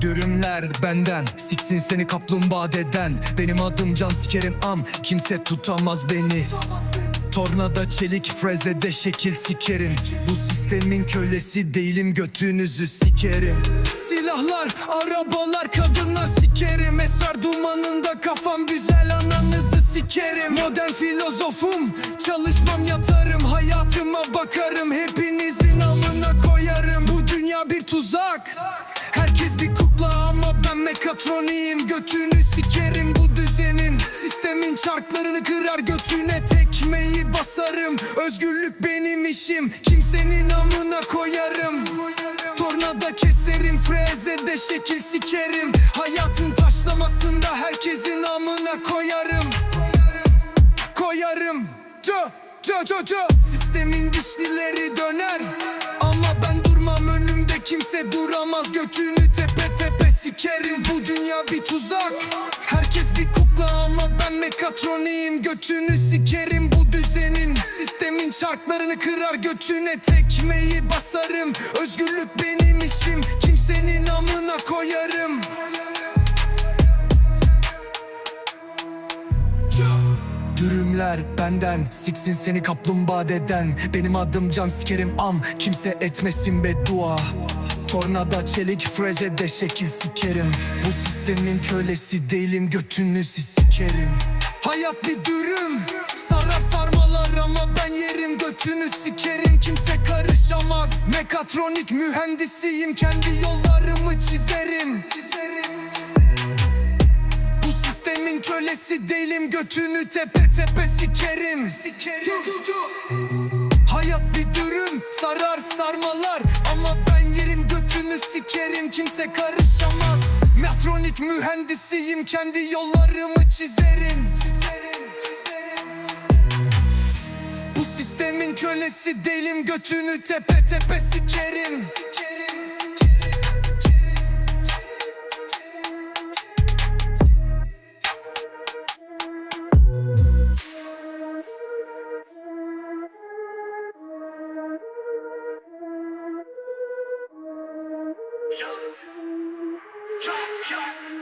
Dürümler benden Siksin seni kaplumbağa deden. Benim adım can sikerim am Kimse tutamaz beni. Tornada çelik frezede şekil sikerim. Bu sistemin kölesi değilim götünüzü sikerim. Silahlar, arabalar, kadınlar sikerim. Esrar dumanında kafam güzel ananızı sikerim Modern filozofum. Çalışmam yatarım hayatıma bakarım. Hepinizin amına koyarım. Bu dünya bir tuzak. Herkes bir kukla ama ben mekatroniyim Götünü sikerim bu düzenin. Sistemin çarklarını kırar götüne tekmeyi basarım. Özgürlük benim işim. Kimsenin amına koyarım. Tornada keserim frezede şekil sikerim. Hayatın taşlamasında herkesin amına Koyarım Dö dö dö Sistemin dişlileri döner. Ama ben durmam önümde kimse duramaz. Götünü tepe tepe sikerim. Bu dünya bir tuzak. Herkes bir kukla ama ben mekatroniyim. Götünü sikerim bu düzenin. Sistemin çarklarını kırar götüne tekmeyi basarım. Özgürlük benim işim. Kimsenin amına koyarım Dürümler benden Siksin seni kaplumbağa deden Benim adım can sikerim am Kimse etmesin beddua. Tornada çelik frezede şekil sikerim. Bu sistemin kölesi değilim götünü sikerim. Hayat bir dürüm Sarar sarmalar ama ben yerim götünü sikerim. Kimse karışamaz Mekatronik mühendisiyim Kendi yollarımı çizerim kölesi değilim götünü tepe tepe sikerim. Sikerim. Hayat bir dürüm sarar sarmalar. Ama ben yerim götünü sikerim. Kimse karışamaz. Metronik mühendisiyim kendi yollarımı çizerim. Bu sistemin kölesi değilim götünü tepe tepe sikerim 起来